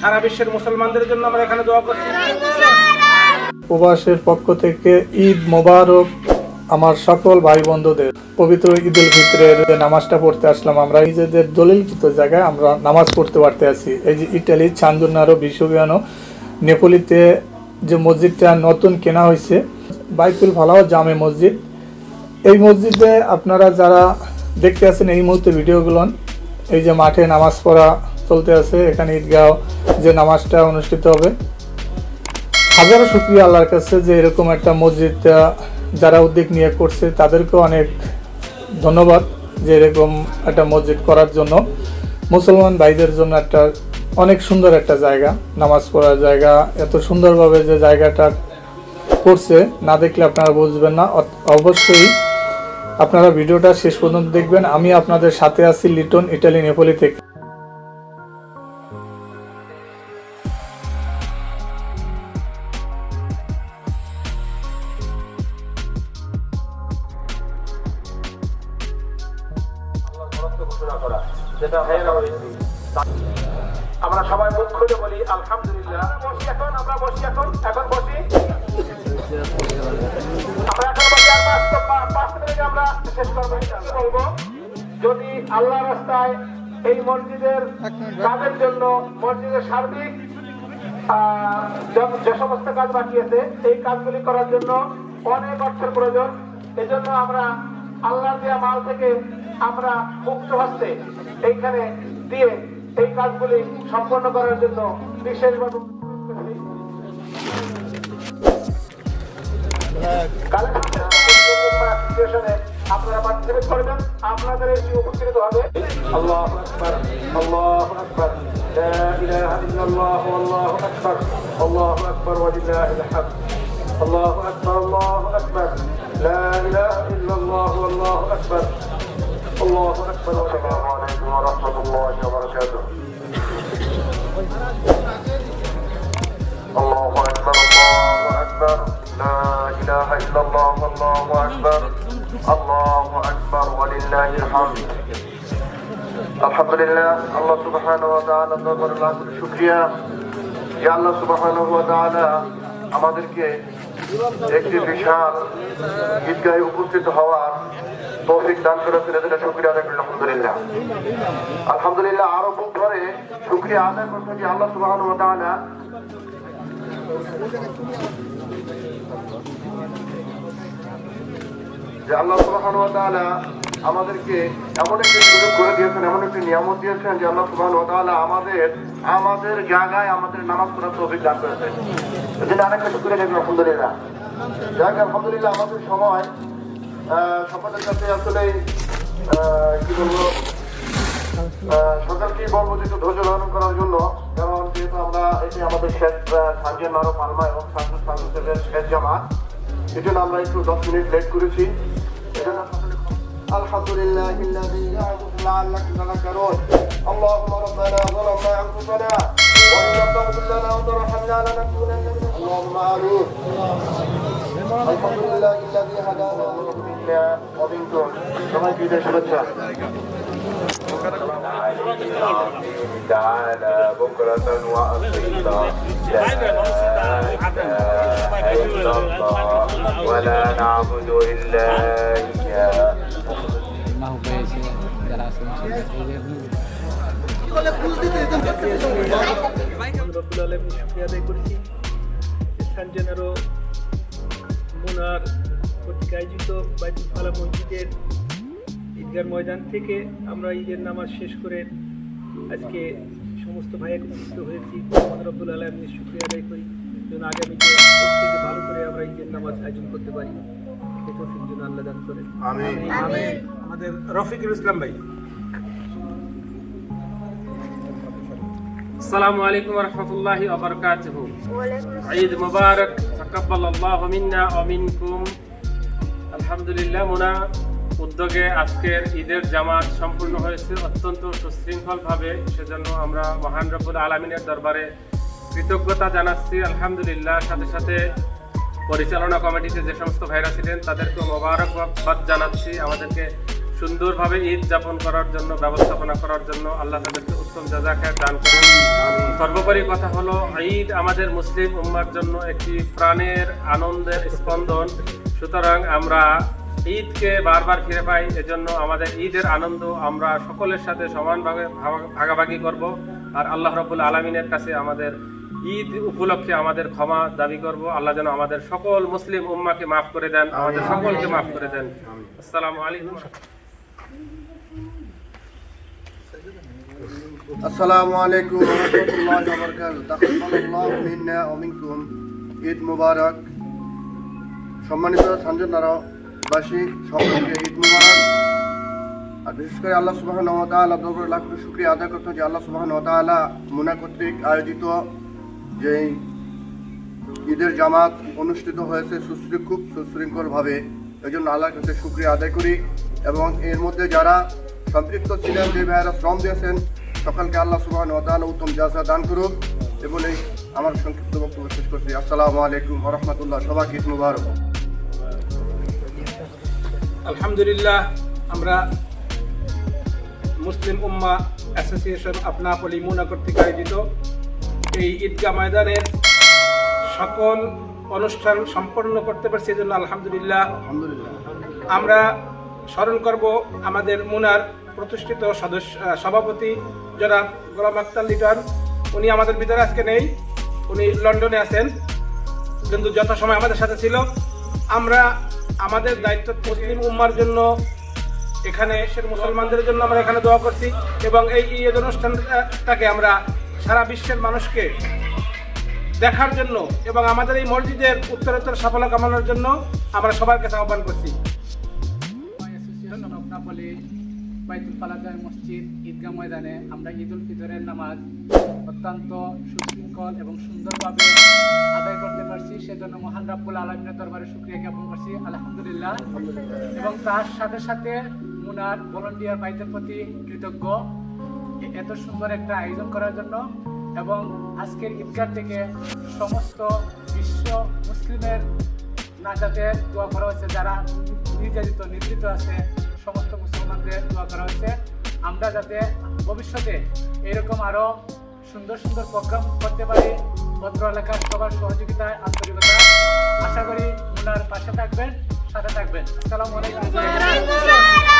সারা বিশ্বের মুসলমানদের জন্য আমরা এখানে দোয়া করছি। প্রবাসের পক্ষ থেকে ঈদ মোবারক আমার সকল ভাই বন্ধুদের পবিত্র ঈদ উল ফিতরের নামাজটা পড়তে আসলাম আমরা, নিজেদের দলিলকৃত জায়গায় আমরা নামাজ পড়তে পারতে আছি। এই যে ইটালি, চান্দুনারো বিশ্ববিয়ানো নেপোলিতে যে মসজিদটা নতুন কেনা হয়েছে, বাইতুল ফালাও জামে মসজিদ। এই মসজিদে আপনারা যারা দেখতে আছেন এই মুহূর্তে ভিডিওগুলো, এই যে মাঠে নামাজ পড়া চলতে আছে, এখানে ঈদগাহ যে নামাজটা অনুষ্ঠিত হবে। হাজারো শুক্রিয়া আল্লাহর কাছে যে এরকম একটা মসজিদ যারা উদ্যোগ নিয়ে করছে, তাদেরকেও অনেক ধন্যবাদ যে এরকম একটা মসজিদ করার জন্য। মুসলমান ভাইদের জন্য একটা অনেক সুন্দর একটা জায়গা, নামাজ পড়ার জায়গা। এত সুন্দরভাবে যে জায়গাটা করছে, না দেখলে আপনারা বুঝবেন না। অবশ্যই আপনারা ভিডিওটা শেষ পর্যন্ত দেখবেন। আমি আপনাদের সাথে আছি লিটন, ইটালি, নেপোলি থেকে। আমরা সবাই মুখ খুলে বলি আলহামদুলিল্লাহ। বসি এখন আমরা বসি এখন। এখন বসি? আমরা এখন বসি আর পাঁচ পাঁচ মিনিটে আমরা শেষ করব বলব যদি আল্লাহ রাস্তায় এই মসজিদের কাজের জন্য মসজিদের সার্বিক আহ, যে- যে সমস্ত কাজ বাকি আছে এই কাজগুলি করার জন্য অনেক অর্থের প্রয়োজন। এজন্য আমরা আল্লাহ দেওয়া মাল থেকে আমরা মুক্ত হস্তে এইখানে দিয়ে এই কাজগুলি সম্পন্ন করার জন্য বিশেষভাবে কালেকশনে আপনারা পার্টিসিপেট করবেন আপনাদের এসে উপকৃত হবে আল্লাহ আকবার আল্লাহ আকবার لا إله إلا الله والله أكبر الله أكبر ولله الحمد الله أكبر الله أكبر لا إله إلا الله والله أكبر الله أكبر السلام عليكم ورحمة الله وبركاته الله أكبر الله أكبر لا إله إلا الله والله أكبر الله أكبر ولله الحمد আলহামদুলিল্লাহ আল্লাহ সুবহানাহু ওয়া তাআলা দরবারে লাখ কোটি শুকরিয়া যে আল্লাহ সুবহানাহু ওয়া তাআলা আমাদেরকে একটি বিশাল ঈদগাহে উপস্থিত হওয়ার দান করেছেন শুকরিয়া আলহামদুলিল্লাহ। আরও শুকরিয়া আদায় আমাদেরকে এমন একটি সুযোগ করে দিয়েছেন, এমন একটি নিয়ামত দিয়েছেন যে আল্লাহ ওয়া আমাদের আমাদের জায়গায় আমাদের নামাজ পড়ার তৌফিক দান করেছেন। অনেকটা শুকরিয়া জানাই আলহামদুলিল্লাহ, আমাদের সময় সকলের কাছে আসলে আহ, কি বলবো আহ, সকালকে বলবো যে একটু ধৈর্য ধারণ করার জন্য কারণ যেহেতু আমরা এটি আমাদের শেষ সানজেন মারো পালমা এবং সানজুর সানজুসের শেষ জামা এই জন্য আমরা একটু দশ মিনিট লেট করেছি এজন্য সকলে الحمد لله الذي يعبد لعلكم تذكرون اللهم ربنا ظلمنا انفسنا وان لم تغفر لنا وترحمنا لنكونن من اللهم امين الحمد لله الذي هدانا منا ومنكم كما في শুভেচ্ছা تعالى بكرة وأصيلا لا إله إلا الله ولا نعبد إلا إياه মাহু পেয়েছে যারা আছে রব্বুল আলমী শুক্রিয়া আদায় করেছি সান জেনারো মুনার কর্তৃক আয়োজিত বাইতুল ফালা মসজিদের ঈদগার ময়দান থেকে আমরা ঈদের নামাজ শেষ করে আজকে সমস্ত ভাই একত্রিত হয়েছি মোহাম্মদ রব্বুল আলমীর শুক্রিয়া আদায় করি যেন আগামীতে এর থেকে ভালো করে আমরা ঈদের নামাজ আয়োজন করতে পারি এ তৌফিক যেন আল্লাহ দান করেন আমাদের রফিকুল ইসলাম ভাই السلام عليكم ورحمة الله وبركاته عيد مبارك تقبل الله منا ومنكم আলহামদুলিল্লাহ, মোনা, উদ্যোগে আজকের ঈদের জামাত সম্পূর্ণ হয়েছে অত্যন্ত সুশৃঙ্খলভাবে। সেজন্য আমরা মহান রব্বুল আলমিনের দরবারে কৃতজ্ঞতা জানাচ্ছি। আলহামদুলিল্লাহ, সাথে সাথে পরিচালনা কমিটিতে যে সমস্ত ভাইরা ছিলেন, তাদেরকে মোবারকবাদ জানাচ্ছি। আমাদেরকে সুন্দরভাবে ঈদ যাপন করার জন্য, ব্যবস্থাপনা করার জন্য আল্লাহ তাদেরকে উত্তম জাজাকে দান করুন। সর্বোপরি কথা হলো, ঈদ আমাদের মুসলিম উম্মার জন্য একটি প্রাণের আনন্দের স্পন্দন। সুতরাং আমরা ঈদকে বারবার ফিরে পাই এজন্য আমাদের ঈদের আনন্দ আমরা সকলের সাথে সমানভাবে ভাগা- ভাগাভাগি করব। আর আল্লাহ রবুল আলমিনের কাছে আমাদের ঈদ উপলক্ষে আমাদের ক্ষমা দাবি করব। আল্লাহ যেন আমাদের সকল মুসলিম উম্মাকে মাফ করে দেন আমাদের সকলকে মাফ করে দেন। আসসালামু আলাইকুম। আসসালামু আলাইকুম রহমতুল্লাহ বরকাত তাকাব্বালাল্লাহু মিন্না ওয়া মিনকুম। ঈদ মুবারক। সম্মানিত সঞ্জনারবাসী সকলকে ঈদ মুবারক। আর বিশেষ করে আল্লাহ সুবহানাহু ওয়া তাআলা দরবারে লাখ শুকরিয়া আদায় করতে যে আল্লাহ সুবহানাহু ওয়া তাআলা মুনা কর্তৃক আয়োজিত যে ঈদের জামাত অনুষ্ঠিত হয়েছে সুশৃ খুব সুশৃঙ্খলভাবে। এই জন্য আল্লাহর কাছে শুক্রিয়া আদায় করি এবং এর মধ্যে যারা সম্পৃক্ত ছিলেন, যে ভাইয়েরা শ্রম দিয়েছেন, সকলকে আল্লাহ সুবহান ওয়া উত্তম জাযা দান করুক এ বলেই আমার সংক্ষিপ্ত বক্তব্য শেষ করছি। আসসালামু আলাইকুম রাহমাতুল্লাহ। সবাইকে মুবারক। আলহামদুলিল্লাহ আমরা মুসলিম উম্মা অ্যাসোসিয়েশন আপনা পলিমুনা কর্তৃক আয়োজিত এই ঈদগাহ ময়দানের সকল অনুষ্ঠান সম্পন্ন করতে পারছি এজন্য আলহামদুলিল্লাহ। আলহামদুলিল্লাহ। আমরা স্মরণ করব আমাদের মুনার প্রতিষ্ঠিত সদস্য সভাপতি জনাব গোলাম আক্তার লিটন। উনি আমাদের ভিতরে আজকে নেই উনি লন্ডনে আছেন। কিন্তু যথাসময় আমাদের সাথে ছিল আমরা আমাদের দায়িত্ব মুসলিম উম্মার জন্য, এখানে মুসলমানদের জন্য আমরা এখানে দোয়া করছি এবং এই ঈদ অনুষ্ঠানটাকে আমরা সারা বিশ্বের মানুষকে দেখার জন্য এবং আমাদের এই মসজিদের উত্তরোত্তর সাফল্য কামানোর জন্য আমরা সবার কাছে আহ্বান করছি। নাপলি বাইতুল মসজিদ, ঈদগাহ ময়দানে আমরা ঈদুল ফিতরের নামাজ অত্যন্ত সুশৃঙ্খল এবং সুন্দরভাবে আদায় করতে পারছি। সেজন্য মহান রাব্বুল আলমিনের দরবারে শুক্রিয়া জ্ঞাপন করছি। আলহামদুলিল্লাহ। এবং তার সাথে সাথে মুনার ভলান্টিয়ার ভাইদের প্রতি কৃতজ্ঞ। এত সুন্দর একটা আয়োজন করার জন্য এবং আজকের ঈদগাহ থেকে সমস্ত বিশ্ব মুসলিমের নাজাতের দোয়া করা হয়েছে। যারা নির্যাতিত নির্যাতিত আছে মুসলমানদের দোয়া করা হয়েছে। আমরা যাতে ভবিষ্যতে এরকম আরও সুন্দর সুন্দর প্রোগ্রাম করতে পারি পত্র এলাকার সবার সহযোগিতায় আন্তরিকতা আশা করি ওনার পাশে থাকবেন, সাথে থাকবেন। আসসালামু আলাইকুম।